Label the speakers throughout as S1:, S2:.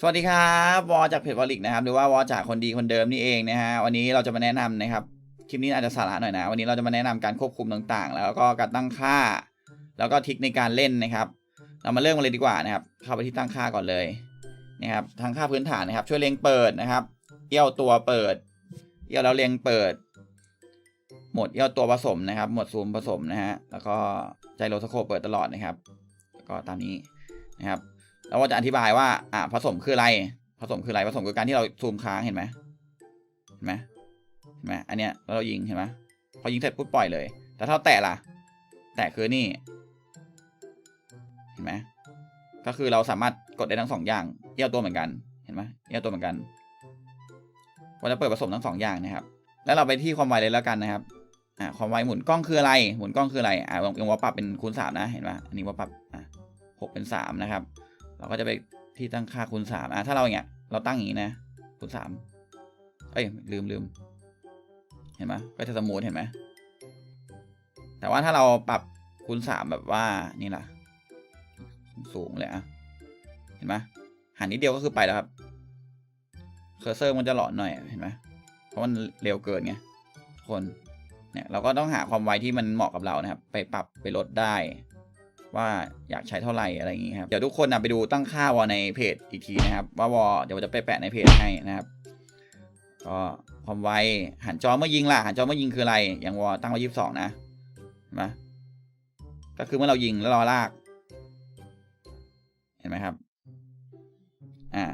S1: สวัสดีครับวอจากเพจวอลิกนะครับหรือว่าวอจากคนดีคนเดิมนี่เองนะฮะวันนี้เราจะมาแนะนำนะครับคลิปนี้อาจจะสาระหน่อยนะ วันนี้เราจะมาแนะนำการควบคุมต่างๆ แล้วก็การตั้งค่า แล้วก็ทิคในการเล่นนะครับ เรามาเริ่มกันเลยดีกว่านะครับ เข้าไปที่ตั้งค่าก่อนเลยนะครับทางค่าพื้นฐานนะครับ ช่วยเล็งเปิดนะครับเอี้ยวตัวเปิดเอี้ยวแล้วเล็งเปิด หมดเอี้ยวตัวผสมนะครับ หมดซูมผสมนะฮะแล้วก็ใจโรสโคปเปิดตลอดนะครับแล้วก็ตามนี้นะครับ แล้วว่าจะอธิบายว่าอ่าผสมคืออะไร ผสมคืออะไรผสมคือการที่เราซูมค้างเห็นไหมเห็นไหมเห็นไหมอันเนี้ยแล้วเรายิงเห็นไหมพอยิงเสร็จปุ๊บปล่อยเลย แต่ถ้าแตะล่ะ แตะคือนี่ เห็นไหมก็คือเราสามารถกดได้ทั้งสองอย่างเอี้ยวตัวเหมือนกันเห็นไหมเอี้ยวตัวเหมือนกันว่าจะเปิดผสมทั้งสองอย่างนะครับ แล้วเราไปที่ความไวเลยแล้วกันนะครับอ่าความไวหมุนกล้องคืออะไร หมุนกล้องคืออะไรอ่าลองว่าปรับเป็นคูณสามนะ เห็นไหมอันนี้ว่าปรับอ่าหกเป็นสามนะครับ เราก็จะไปที่ตั้งค่าคูณสามอะถ้าเราอย่างเงี้ยเราตั้งอย่างนี้นะคูณสามเอ้ยลืมลืมเห็นไหมก็จะสมูทเห็นไหมแต่ว่าถ้าเราปรับคูณสามแบบว่านี่ล่ะ สูงเลยอะเห็นไหมหันนิดเดียวก็คือไปแล้วครับเคอร์เซอร์มันจะหลอนหน่อยเห็นไหมเพราะมันเร็วเกินไงทุกคนเนี่ยเราก็ต้องหาความไวที่มันเหมาะกับเรานะครับ ไปปรับไปลดได้ ว่าอยากใช้เท่าไหร่อะไรอย่างงี้ครับ เดี๋ยวทุกคนนะไปดูตั้งค่าวอในเพจอีกทีนะครับ ว่าวอเดี๋ยวจะไปแปะในเพจให้นะครับ ก็ความไวหันจอเมื่อยิงล่ะหันจอเมื่อยิงคืออะไร อย่างวอตั้งไว้ยี่สิบสองนะนไหมก็คือเมื่อเรายิงแล้วรอลาก เห็นไหมครับ อ่า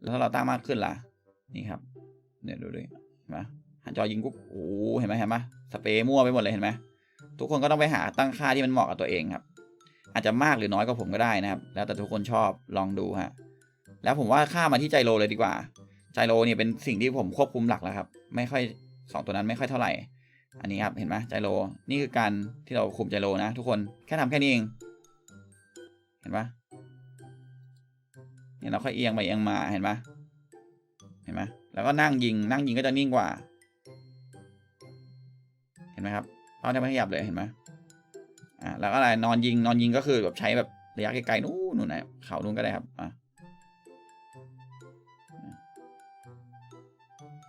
S1: แล้วถ้าเราตั้งมากขึ้นล่ะ นี่ครับ เนี่ยดูดิเห็นไหมหันจอยิงปุ๊บโอ้เห็นไหมเห็นไหมสเปรย์มั่วไปหมดเลยเห็นไหมทุกคนก็ต้องไปหาตั้งค่าที่มันเหมาะกับตัวเองครับ อาจจะมากหรือน้อยก็ผมก็ได้นะครับ แล้วแต่ทุกคนชอบลองดูฮะแล้วผมว่าค่ามาที่ใจโลเลยดีกว่าใจโลเนี่ยเป็นสิ่งที่ผมควบคุมหลักแล้วครับ ไม่ค่อยสองตัวนั้นไม่ค่อยเท่าไหร่ อันนี้ครับเห็นไหมใจโลนี่คือการที่เราคุมใจโลนะ ทุกคนแค่ทำแค่นี้เอง เห็นปะเนี่ยเราค่อยเอียงไปเอียงมาเห็นปะเห็นไหมแล้วก็นั่งยิงนั่งยิงก็จะนิ่งกว่า เห็นไหมครับเป้าจะไม่ขยับเลยเห็นไหม อ่าแล้วก็อะไรนอนยิงนอนยิงก็คือแบบใช้แบบระยะไกลๆนู้นนู่นนะเขานู้นก็ได้ครับอะ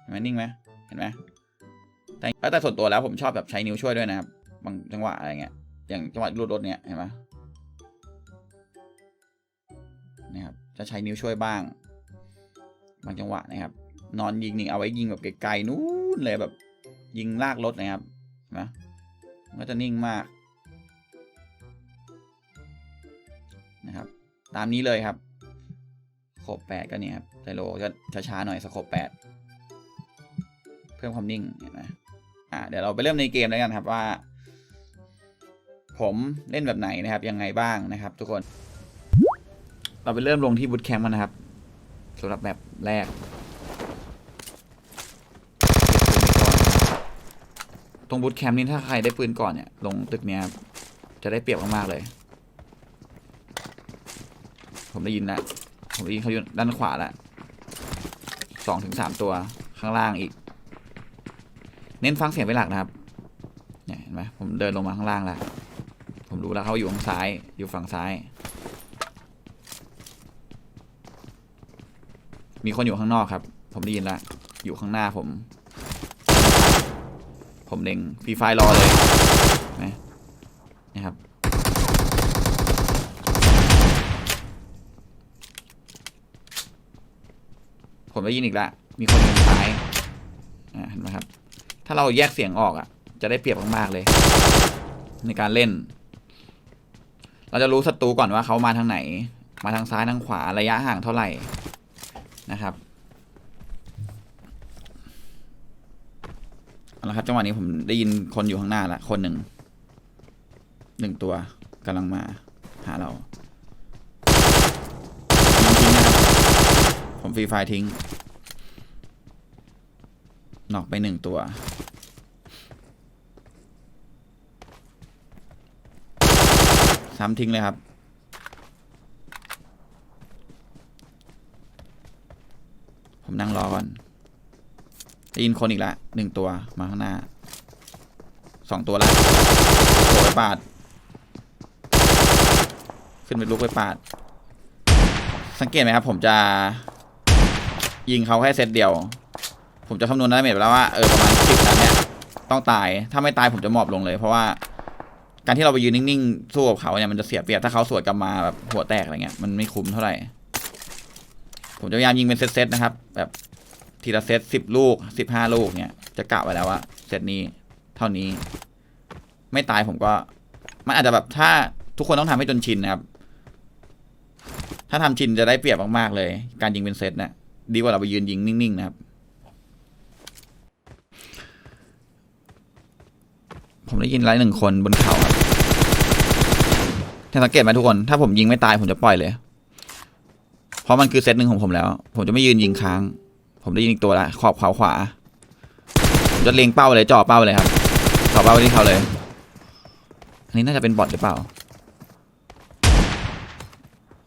S1: เห็นไหมนิ่งไหมเห็นไหมแต่แต่ส่วนตัวแล้วผมชอบแบบใช้นิ้วช่วยด้วยนะครับบางจังหวะอะไรเงี้ยอย่างจังหวะรูดรถเนี้ยเห็นไหมนี่ครับจะใช้นิ้วช่วยบ้าง บางจังหวะนะครับ นอนยิงนี่เอาไว้ยิงแบบไกลๆนู้นเลยแบบยิงลากรถนะครับเห็นไหมมันก็จะนิ่งมาก นะครับ ตามนี้เลยครับสโคบแปดก็เนี่ยครับไซโลก็ช้าๆหน่อยสโคบแปดเพิ่มความนิ่งเห็นไหมอ่าเดี๋ยวเราไปเริ่มในเกมแล้วกันครับว่า ผมเล่นแบบไหนนะครับ ยังไงบ้างนะครับ ทุกคน เราไปเริ่มลงที่บูตแคมป์กันนะครับสำหรับแบบแรกตรงบูตแคมป์นี้ถ้าใครได้ปืนก่อนเนี่ย ลงตึกเนี้ยจะได้เปรียบมากๆเลย ผมได้ยินแล้วผมได้ยินเขาอยู่ด้านขวาแล้วสองถึงสามตัวข้างล่างอีก เน้นฟังเสียงเป็นหลักนะครับเนี่ยเห็นไหมผมเดินลงมาข้างล่างแล้วผมรู้แล้วเขาอยู่ทางซ้ายอยู่ฝั่งซ้าย มีคนอยู่ข้างนอกครับ ผมได้ยินแล้วอยู่ข้างหน้าผม ผมเล็งฟรีไฟรอเลยนะนะครับ ผมได้ยินอีกแล้วมีคนอยู่ซ้ายอ่าเห็นไหมครับ ถ้าเราแยกเสียงออกอะ จะได้เปรียบมากๆเลย ในการเล่น เราจะรู้ศัตรูก่อนว่าเขามาทางไหน มาทางซ้ายทางขวาระยะห่างเท่าไหร่นะครับเอาละครับจังหวะนี้ผมได้ยินคนอยู่ข้างหน้าละคนหนึ่งหนึ่งตัวกำลังมาหาเรา ผมฟรีไฟทิ้ง นอกไปหนึ่งตัว ซ้ำทิ้งเลยครับ ผมนั่งรอก่อนได้ยินคนอีกแล้วหนึ่งตัวมาข้างหน้าสองตัวแล้วโผล่ไปปาด ขึ้นไปลุกไปปาด สังเกตไหมครับ ผมจะ ยิงเขาแค่เซตเดียว ผมจะคำนวณได้เมจไปแล้วว่าเออประมาณสิบนัดเนี่ยต้องตายถ้าไม่ตายผมจะมอบลงเลย เพราะว่าการที่เราไปยืนนิ่งๆสู้กับเขาเนี่ยมันจะเสียเปรียบถ้าเขาสวนกลับมาแบบหัวแตกอะไรเงี้ยมันไม่คุ้มเท่าไหร่ ผมจะพยายามยิงเป็นเซตๆนะครับ แบบทีละเซตสิบลูกสิบห้าลูกเนี่ยจะกะไว้แล้วว่าเซตนี้เท่านี้ ไม่ตายผมก็ มันอาจจะแบบถ้าทุกคนต้องทำให้จนชินนะครับ ถ้าทำชินจะได้เปรียบมากๆเลย การยิงเป็นเซตเนะ ดีกว่าเราไปยืนยิงนิ่ง ๆ นะครับ ผมได้ยินไลน์หนึ่งคนบนเขาครับถ้าสังเกตไหมทุกคน ถ้าผมยิงไม่ตายผมจะปล่อยเลย เพราะมันคือเซตหนึ่งของผมแล้ว ผมจะไม่ยืนยิงค้าง ผมได้ยินอีกตัวละขอบขวาขวาผมจะเล็งเป้าเลยจ่อเป้าเลยครับจ่อเป้าที่เขาเลยอันนี้น่าจะเป็นบอทหรือเปล่า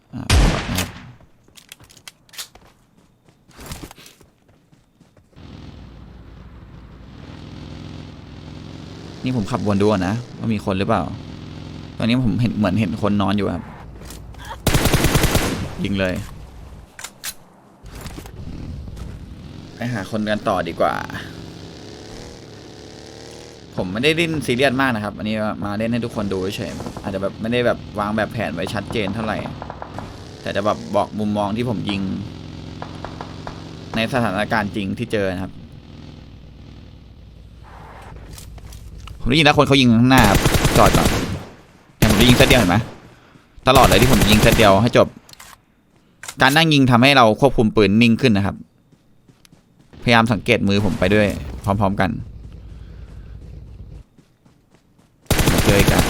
S1: เป็นบอทนะครับ นี่ผมขับวนดูก่อนนะว่ามีคนหรือเปล่า ตอนนี้ผมเห็นเหมือนเห็นคนนอนอยู่ครับ ยิงเลย ไปหาคนกันต่อดีกว่า ผมไม่ได้เล่นซีเรียสมากนะครับ อันนี้มาเล่นให้ทุกคนดูเฉยอาจจะแบบไม่ได้แบบวางแบบแผนไว้ชัดเจนเท่าไหร่ แต่จะแบบบอกมุมมองที่ผมยิง ในสถานการณ์จริงที่เจอนะครับ ผมได้ยินแล้วคนเขายิงข้างหน้าครับจอดก่อนเนี่ยผมได้ยิงเซตเดียวเห็นไหมตลอดเลยที่ผมยิงเซตเดียวให้จบ การนั่งยิงทำให้เราควบคุมปืนนิ่งขึ้นนะครับ พยายามสังเกตมือผมไปด้วย พร้อม ๆกันมเจอกัน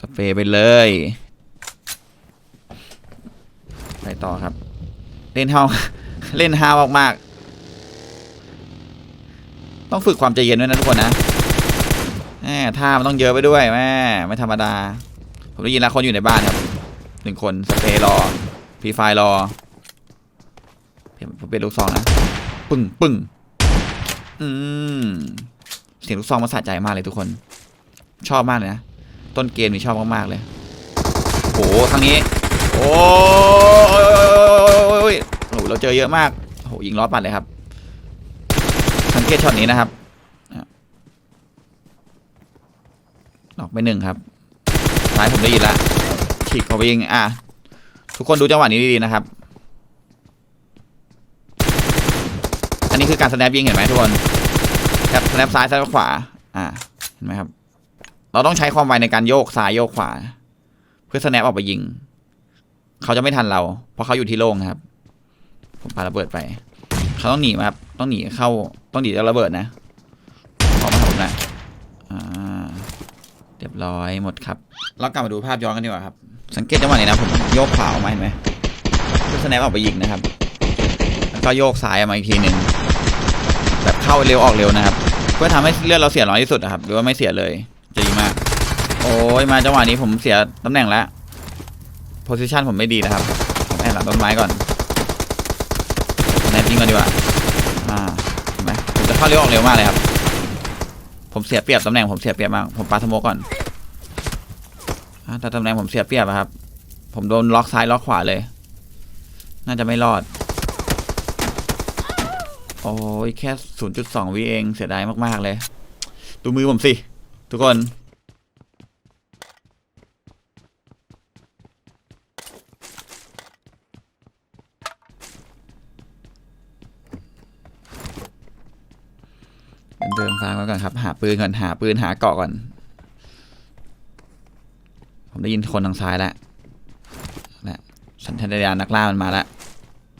S1: สเปรย์ไปเลยไปต่อครับ เล่นเฮาเล่นฮาวมากๆต้องฝึกความใจเย็นด้วยนะทุกคนนะ แหมท่ามันต้องเยอะไปด้วยแม่ไม่ธรรมดา ผมได้ยินแล้วคนอยู่ในบ้านครับหนึ่งคนสเปรย์รอพีไฟรอผมเป็นลูกซองนะปึ้งปึ้งอืมเสียงลูกซองมันสะใจมากเลยทุกคน ชอบมากเลยนะต้นเกมนี่ชอบมากๆเลยโอ้โหทางนี้ โอ้ยโอ้โหเราเจอเยอะมากโอ้โหยิงล้อปัดเลยครับสังเกตช็อตนี้นะครับอะ ออกไปหนึ่งครับซ้ายผมได้ยินละฉีกเขาไปยิงอะ ทุกคนดูจังหวะนี้ดีๆนะครับ อันนี้คือการสแนปยิงเห็นไหมทุกคนครับสแนปซ้ายสแนปขวา อ่าเห็นไหมครับ เราต้องใช้ความไวในการโยกซ้ายโยกขวา เพื่อสแนปออกไปยิง เขาจะไม่ทันเรา เพราะเขาอยู่ที่โล่งครับ ผมปาระเบิดไป เขาต้องหนีครับ ต้องหนีเข้า ต้องหนีจากระเบิดนะออกมาหาผมนะอ่า เรียบร้อยหมดครับ เรากลับมาดูภาพย้อนกันดีกว่าครับ สังเกตจังหวะนี้นะผมโยกขวาออกมาเห็นไหมเพื่อสแนปออกไปยิงนะครับ แล้วก็โยกซ้ายออกมาอีกทีหนึ่งแบบเข้าเร็วออกเร็วนะครับ เพื่อทำให้เลือดเราเสียน้อยที่สุดนะครับหรือว่าไม่เสียเลยจะดีมาก โอ้ยมาจังหวะนี้ผมเสียตำแหน่งแล้วโพซิชันผมไม่ดีนะครับผมแอบหลังต้นไม้ก่อนแนบยิงก่อนดีกว่าอ่าเห็นไหมผมจะเข้าเร็วออกเร็วมากเลยครับผมเสียเปรียบตำแหน่งผมเสียเปรียบมาก ผมปาสโมกก่อน อ่าแต่ตำแหน่งผมเสียเปรียบอะครับ ผมโดนล็อกซ้ายล็อกขวาเลย น่าจะไม่รอด โอ้ยแค่ 0.2วิเองเสียดายมาก ๆ เลย ดูมือผมสิ ทุกคน เดินฟังก่อนครับ หาปืนก่อน หาปืนหาเกาะก่อน ผมได้ยินคนทางซ้ายแล้วและสัญชาตญาณนักล่ามันมาแล้ว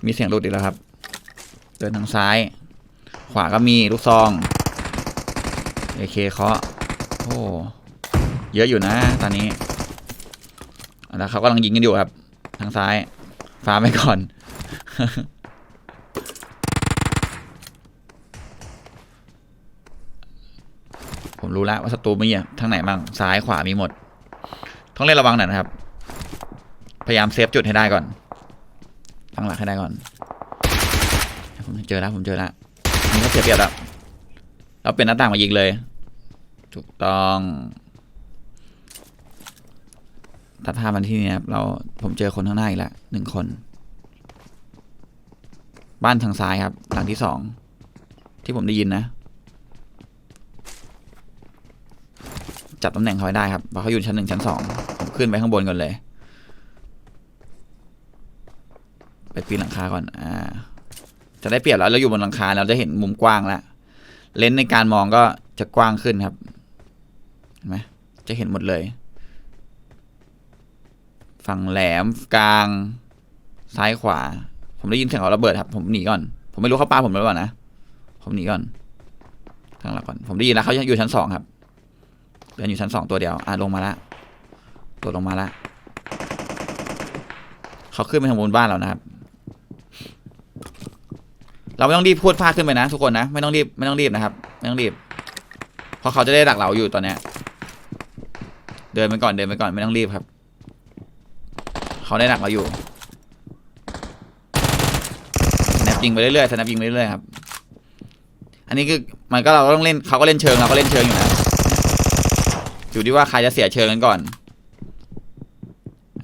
S1: มีเสียงรุดอีกแล้วครับ เดินทางซ้าย ขวาก็มีลูกซองเอเคเคาะโอ้เยอะอยู่นะ ตอนนี้ แล้วเขากำลังยิงกันอยู่ครับ ทางซ้าย ฟ้าไปก่อน ผมรู้แล้วว่าศัตรูมีอะทางไหนบ้างซ้ายขวามีหมด ต้องเล่นระวังหน่อยนะครับ พยายามเซฟจุดให้ได้ก่อนตั้งหลักให้ได้ก่อนผมเจอแล้วผมเจอแล้วนี่ก็เสียเปรียบแล้วเราเป็นหน้าต่างมายิงเลย ถูกต้องตัดภาพมันที่นี่ครับเราผมเจอคนข้างหน้าอีกแล้วหนึ่งคน บ้านทางซ้ายครับ หลังที่สองที่ผมได้ยินนะ จับตำแหน่งเขาให้ได้ครับเพราะเขาอยู่ชั้นหนึ่งชั้นสอง ขึ้นไปข้างบนก่อนเลย ไปปีนหลังคาก่อน อ่า จะได้เปรียบแล้วเราอยู่บนหลังคาเราจะเห็นมุมกว้างแล้วเลนส์ในการมองก็จะกว้างขึ้นครับเห็นไหมจะเห็นหมดเลย ฝั่งแหลมกลางซ้ายขวา ผมได้ยินเสียงเขาระเบิดครับ ผมหนีก่อน ผมไม่รู้เขาปาผมหรือเปล่านะ ผมหนีก่อนทางหลักก่อน ผมได้ยินแล้วเขาอยู่ชั้นสองครับเดินอยู่ชั้นสองตัวเดียว อะลงมาละ ตัวลงมาละเขาขึ้นไปทางบนบ้านเรานะครับ เราไม่ต้องรีบพูดพาขึ้นไปนะ ทุกคนนะ ไม่ต้องรีบไม่ต้องรีบนะครับ ไม่ต้องรีบ เพราะเขาจะได้ดักเราอยู่ตอนเนี้ย เดินไปก่อนเดินไปก่อนไม่ต้องรีบครับ เขาได้ดักเราอยู่สแนปยิงไปเรื่อยๆสแนปยิงไปเรื่อยๆครับ อันนี้คือมันก็เราก็ต้องเล่นเขาก็เล่นเชิงเราก็เล่นเชิงอยู่นะอยู่ที่ว่าใครจะเสียเชิงกันก่อน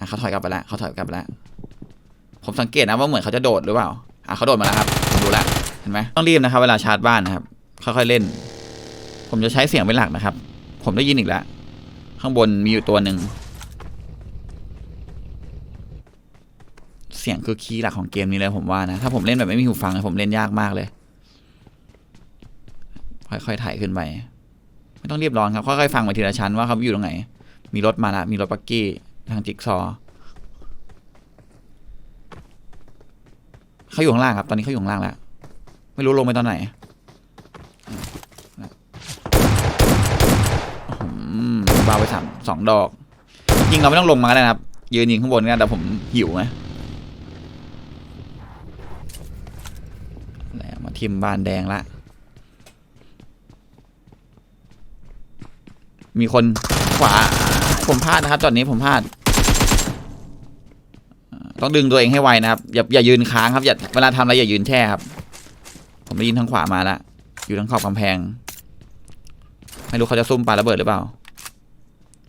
S1: เขาถอยกลับไปแล้วเขาถอยกลับไปแล้วผมสังเกตนะว่าเหมือนเขาจะโดดหรือเปล่าอะเขาโดดมาแล้วครับผมดูแล้วเห็นไหมต้องรีบนะครับ เวลาชาร์จบ้านนะครับค่อยๆเล่น ผมจะใช้เสียงเป็นหลักนะครับ ผมได้ยินอีกแล้วข้างบนมีอยู่ตัวหนึ่งเสียงคือคีย์หลักของเกมนี้เลยผมว่านะ ถ้าผมเล่นแบบไม่มีหูฟังผมเล่นยากมากเลย ค่อยๆถ่ายขึ้นไป ไม่ต้องรีบร้อนครับ ค่อยๆฟังไปทีละชั้นว่าเขาอยู่ตรงไหน มีรถมาละ มีรถปักกี้ ทางจิ๊กซอว์เขาอยู่ข้างล่างครับ ตอนนี้เขาอยู่ข้างล่างแล้ว ไม่รู้ลงไปตอนไหนอืมบาไปสามสองดอก ยิงเราไม่ต้องลงมาก็ได้นะครับ ยืนยิงข้างบนกันแต่ผมหิวไงแล้วมาทิมบานแดงละ มีคนขวา ผมพลาดนะครับ ตอนนี้ผมพลาด ต้องดึงตัวเองให้ไวนะครับ อย่าอย่ายืนค้างครับอย่าเวลาทำอะไรอย่ายืนแช่ครับ ผมได้ยินทางขวามาละอยู่ทางขอบกำแพง ไม่รู้เขาจะซุ่มปาระเบิดหรือเปล่า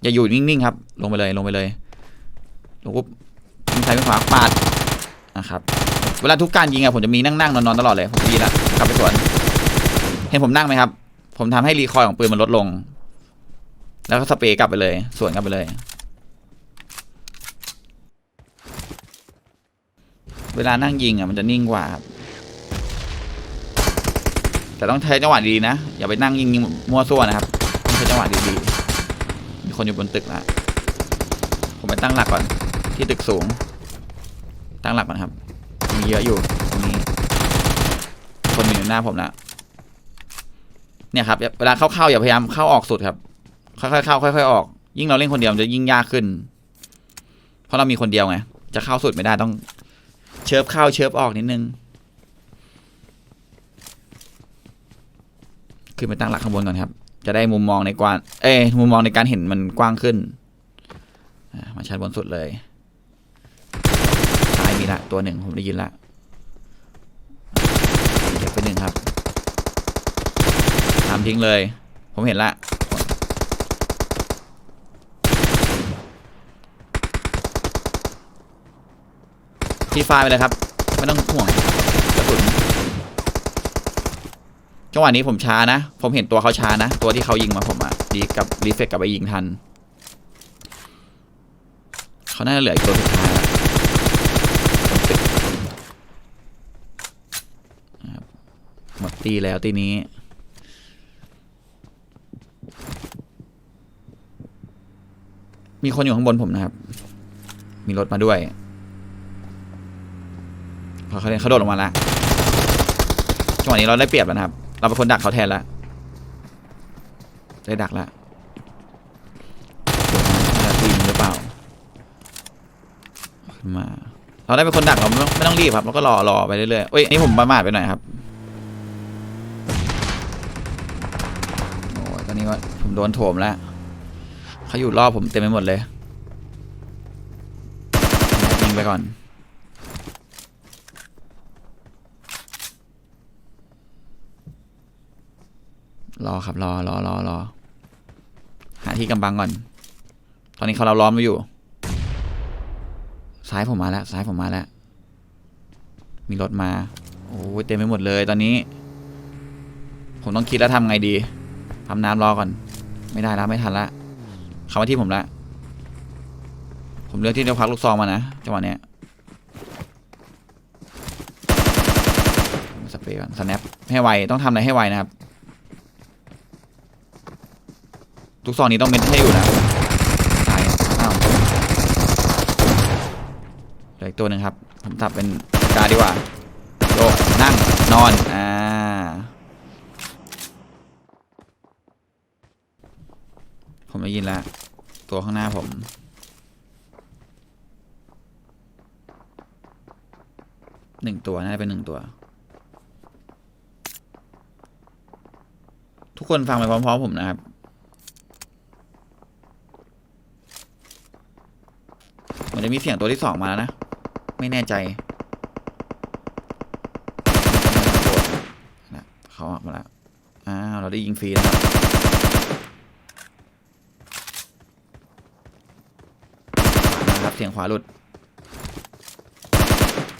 S1: อย่าอยู่นิ่งๆครับ ลงไปเลยลงไปเลยลงปุ๊บยิงซ้ายไปขวาปาดนะครับ เวลาทุกการยิงอะผมจะมีนั่งนั่งๆนอนๆตลอดเลยผมดีแล้วกลับไปสวน เห็นผมนั่งไหมครับ ผมทำให้รีคอยของปืนมันลดลง แล้วก็สเปรย์กลับไปเลย สวนกลับไปเลย เวลานั่งยิงอะมันจะนิ่งกว่าครับแต่ต้องใช้จังหวะดีๆนะ อย่าไปนั่งยิงมั่วซั่วนะครับต้องใช้จังหวะดีๆมีคนอยู่บนตึกละผมไปตั้งหลักก่อน ที่ตึกสูง ตั้งหลักก่อนครับ มีเยอะอยู่ตรงนี้ คนอยู่หน้าผมละเนี่ยครับเวลาเข้าๆอย่าพยายามเข้าออกสุดครับ ค่อยๆเข้าค่อย ๆ ออก ยิ่งเราเล่นคนเดียวมันจะยิ่งยากขึ้น เพราะเรามีคนเดียวไงจะเข้าสุดไม่ได้ต้อง เชิฟเข้าเชิฟออกนิดนึง ขึ้นไปตั้งหลักข้างบนก่อนครับ จะได้มุมมองในกว้าง เอ้มุมมองในการเห็นมันกว้างขึ้นอ่ามาชั้นบนสุดเลยซ้ายมีละตัวหนึ่งผมได้ยินละเก็บไปหนึ่งครับทำทิ้งเลย ผมเห็นละ ที่ฟ้าไปเลยครับ ไม่ต้องห่วงกระสุนจังหวะนี้ผมช้านะ ผมเห็นตัวเขาช้านะ ตัวที่เขายิงมาผมอะดีกับรีเฟกกลับไปยิงทัน เขาน่าจะเหลืออีกตัวสุดท้ายละบนตึกนะครับหมดตีแล้วตีนี้มีคนอยู่ข้างบนผมนะครับ มีรถมาด้วย เขาเขาเขาโดดลงมาแล้วจังหวะนี้เราได้เปรียบแล้วนะครับ เราเป็นคนดักเขาแทนแล้วได้ดักแล้วทีมหรือเปล่าขึ้นมา เราได้เป็นคนดักเราไม่ต้องไม่ต้องรีบครับเราก็รอรอไปเรื่อยๆเอ้ยนนี่ผมประมาทไปหน่อยครับโอ้ยตอนนี้ว่าผมโดนโถมแล้วเขาอยู่รอบผมเต็มไปหมดเลยยิงไปก่อน รอครับรอรอรอรอหาที่กำบังก่อน ตอนนี้เขาเราล้อมไว้อยู่ ซ้ายผมมาแล้วซ้ายผมมาแล้ว มีรถมา โอ้เต็มไปหมดเลยตอนนี้ ผมต้องคิดแล้วทำไงดีทำน้ำรอก่อน ไม่ได้แล้วไม่ทันละเขามาที่ผมละ ผมเลือกที่จะพักลูกซองมานะจังหวะเนี้ยสเปรย์ก่อนสแนปให้ไวต้องทำอะไรให้ไวนะครับ ทุกซองนี้ต้องเป็นให้อยู่นะตายอ้าวเหลืออีกตัวหนึ่งครับผมสับเป็นกาดีกว่าโยกนั่งนอนอ่าผมได้ยินแล้วตัวข้างหน้าผมหนึ่งตัว น่าจะเป็นหนึ่งตัว ทุกคนฟังไปพร้อมๆผมนะครับ มันจะมีเสียงตัวที่สองมาแล้วนะ ไม่แน่ใจนะเขาออกมาแล้วอ้าวเราได้ยิงฟรีนะครับนะครับเสียงขวาหลุด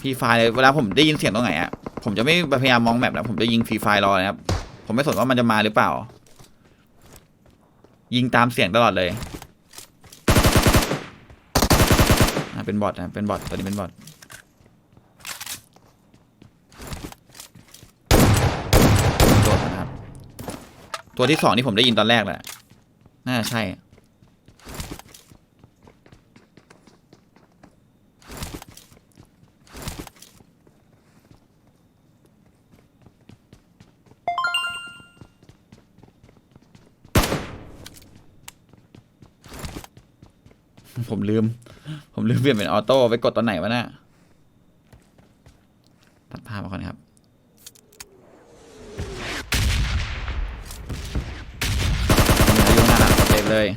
S1: ฟรีไฟเลยเวลาผมได้ยินเสียงตรงไหนอะผมจะไม่พยายามมองแมปแล้วผมจะยิงฟรีไฟรอนะครับ ผมไม่สนว่ามันจะมาหรือเปล่า ยิงตามเสียงตลอดเลยอะ เป็นบอทนะเป็นบอทตัวนี้เป็นบอทตัวนะครับตัวที่สองที่ผมได้ยินตอนแรกแหละน่าใช่ผมลืม ผมลืมเปลี่ยนเป็นออโต้ไปกดตอนไหนวะน่ะตัดภาพมาก่อนครับมีอายุหน้าเต็มเลย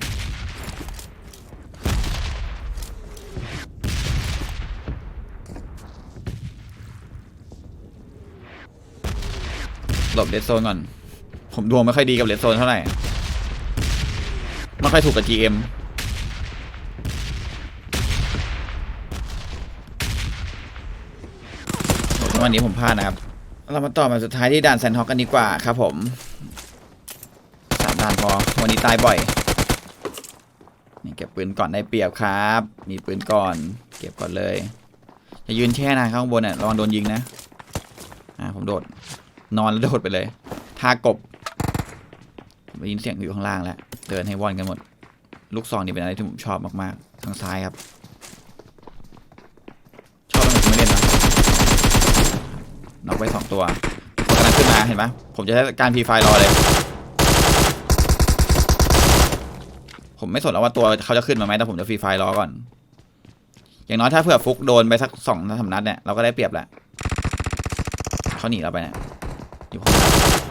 S1: หลบเลดโซนก่อน ผมดวงไม่ค่อยดีกับเลดโซนเท่าไหร่ ไม่ค่อยถูกกับ GM วันนี้ผมพลาดนะครับ เรามาต่อมาสุดท้ายที่ด่านแซนฮอกกันดีกว่าครับผมสามด่านพอ วันนี้ตายบ่อย นี่เก็บปืนก่อนได้เปรียบครับ มีปืนก่อน เก็บก่อนเลยอย่ายืนแช่นานข้างบนอะระวังโดนยิงนะอ่าผมโดด นอนแล้วโดดไปเลยท่ากบได้ยินเสียงอยู่ข้างล่างแล้วเดินให้ว่อนกันหมด ลูกซองนี่เป็นอะไรที่ผมชอบมากๆ ทางซ้ายครับ ชอบตั้งแต่ผมไม่เล่นนะ น็อกไปสองตัวกำลังขึ้นมาเห็นไหมผมจะใช้การพีไฟรอเลย ผมไม่สนแล้วว่าตัวเขาจะขึ้นมาไหมแต่ผมจะฟรีไฟรอก่อน อย่างน้อยถ้าเผื่อฟุกโดนไปสักสองสามนัดเนี่ยเราก็ได้เปรียบแหละเขาหนีเราไปเนี่ยอยู่ข้างหน้า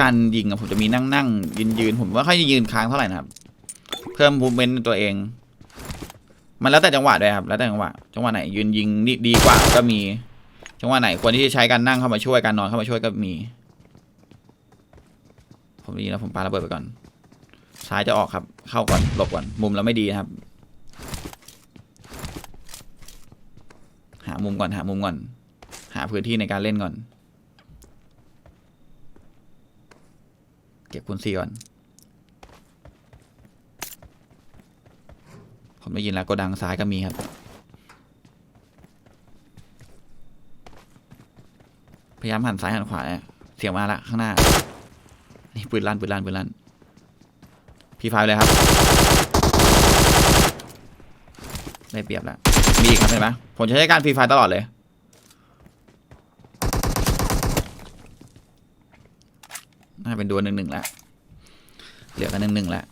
S1: การยิงอะผมจะมีนั่งนั่งยืนยืนผมว่าค่อยยืนค้างเท่าไหร่นะครับเพิ่มมูเมนต์ตัวเอง มันแล้วแต่จังหวะด้วยครับ แล้วแต่จังหวะจังหวะไหนยืนยิงดีดีกว่าก็มี จังหวะไหนควรที่จะใช้การนั่งเข้ามาช่วยการนอนเข้ามาช่วยก็มี ผมดีแล้วผมปาระเบิดไปก่อนซ้ายจะออกครับ เข้าก่อนหลบก่อนมุมเราไม่ดีครับ หามุมก่อนหามุมก่อน หาพื้นที่ในการเล่นก่อน เก็บคุณซีก่อน ผมได้ยินแล้วก็ดังซ้ายก็มีครับ พยายามหันซ้ายหันขวาเนี่ยเสียงมาละข้างหน้า นี่ปืนลั่นปืนลั่นปืนลั่น พีไฟเลยครับ ได้เปรียบแล้ว มีอีกครับเห็นไหมผมจะใช้การพีไฟตลอดเลย น่า เป็นดวลหนึ่งหนึ่งแล้วเหลือกันหนึ่งหนึ่งแล้ว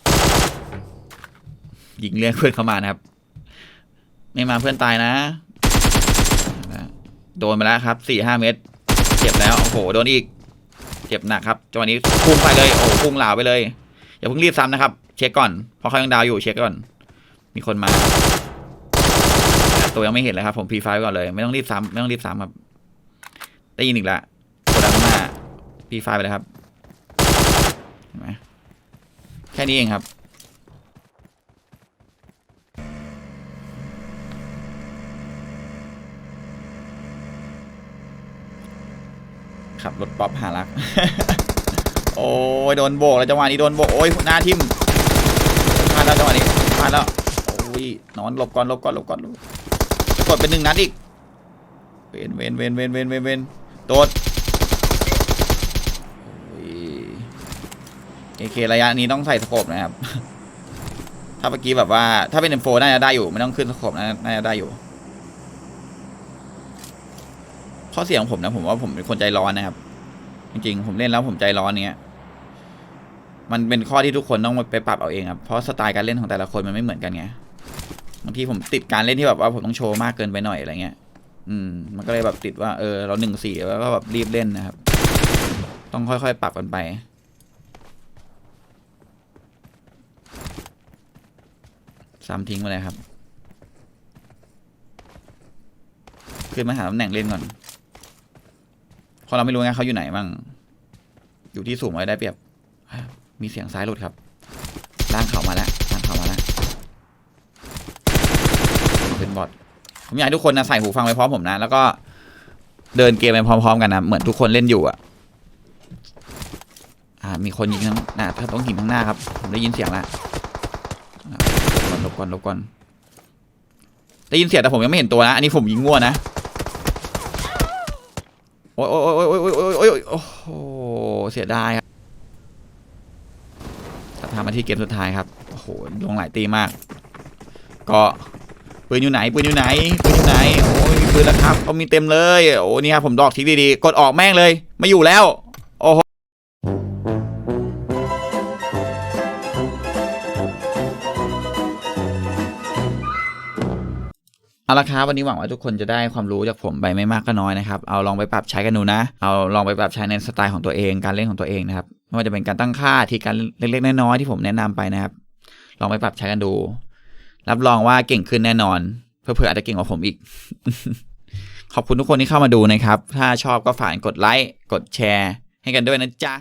S1: ยิงเรียกเพื่อนเข้ามานะครับ ไม่มาเพื่อนตายนะ โดนไปแล้วครับสี่ห้าเมตร เจ็บแล้วโอ้โหโดนอีก เจ็บหนักครับจังหวะนี้พุ่งไปเลยโอ้โหพุ่งเหลาไปเลยอย่าเพิ่งรีบซ้ำนะครับ เช็คก่อนเพราะเขายังดาวอยู่เช็คก่อน มีคนมา ตัวยังไม่เห็นเลยครับ ผมพีไฟก่อนเลย ไม่ต้องรีบซ้ำไม่ต้องรีบซ้ำครับได้ยินอีกแล้วโกดังหน้าพีไฟไปเลยครับ แค่นี้เองครับ ขับรถป๊อปหารัก โอ้ยโดนโบกแล้วจังหวะนี้โดนโบกโอ้ยหน้าทิ่มพลาดแล้วจังหวะนี้พลาดแล้วโอ้ยนอนหลบก่อนหลบก่อนหลบก่อนหลบจะกดเป็นหนึ่งนัดอีกเวนเวนเวนเวนเวนเวนเวนโดด เอเคระยะนี้ต้องใส่สโคปนะครับ ถ้าเมื่อกี้แบบว่า ถ้าเป็น M4 น่าจะได้อยู่ ไม่ต้องขึ้นสโคปน่าน่าจะได้อยู่ ข้อเสียของผมนะผมว่าผมเป็นคนใจร้อนนะครับ จริงๆ ผมเล่นแล้วผมใจร้อนเนี้ย มันเป็นข้อที่ทุกคนต้องไปปรับเอาเองครับ เพราะสไตล์การเล่นของแต่ละคนมันไม่เหมือนกันไง บางทีผมติดการเล่นที่แบบว่าผมต้องโชว์มากเกินไปหน่อยอะไรเงี้ย อืม มันก็เลยแบบติดว่า เออ เราหนึ่งสี่แล้วก็แบบรีบเล่นนะครับ ต้องค่อยๆ ปรับกันไป ซ้ำทิ้งไปเลยครับ ขึ้นมาหาตำแหน่งเล่นก่อนเพราะเราไม่รู้ไงเขาอยู่ไหนบ้าง อยู่ที่สูงไว้ได้เปรียบ มีเสียงซ้ายหลุดครับล่างเขามาแล้วล่างเขามาแล้วเป็นบอทผมอยากให้ทุกคนนะใส่หูฟังไปพร้อมผมนะ แล้วก็เดินเกมไปพร้อมๆกันนะ เหมือนทุกคนเล่นอยู่อะอ่า มีคนยิงข้างหน้าถ้าต้องหินข้างหน้าครับ ผมได้ยินเสียงแล้ว ก่อนลบก่อนลบก่อนได้ยินเสียงแต่ผมยังไม่เห็นตัวนะ อันนี้ผมยิงง่วนะ โอ้ยโอ้ยโอ้ยโอ้ยโอ้ยโอ้ยโอ้ยโอ้โหเสียดายครับจะพามาที่เกมสุดท้ายครับ โอ้โห ลงหลายตีมาก ก็ปืนอยู่ไหนปืนอยู่ไหนปืนอยู่ไหน โอ้ยมีปืนแล้วครับเอามีเต็มเลย โอ้นี่ครับผมดอกทิ้งดีๆ กดออกแม่งเลย ไม่อยู่แล้ว ละครับวันนี้หวังว่าทุกคนจะได้ความรู้จากผมไปไม่มากก็น้อยนะครับ เอาลองไปปรับใช้กันดูนะ เอาลองไปปรับใช้ในสไตล์ของตัวเองการเล่นของตัวเองนะครับไม่ว่าจะเป็นการตั้งค่าที่การเล็กๆน้อยๆที่ผมแนะนำไปนะครับ ลองไปปรับใช้กันดู รับรองว่าเก่งขึ้นแน่นอนเพื่อๆอาจจะเก่งกว่าผมอีก ขอบคุณทุกคนที่เข้ามาดูนะครับ ถ้าชอบก็ฝากกดไลค์กดแชร์ ให้กันด้วยนะจ๊ะ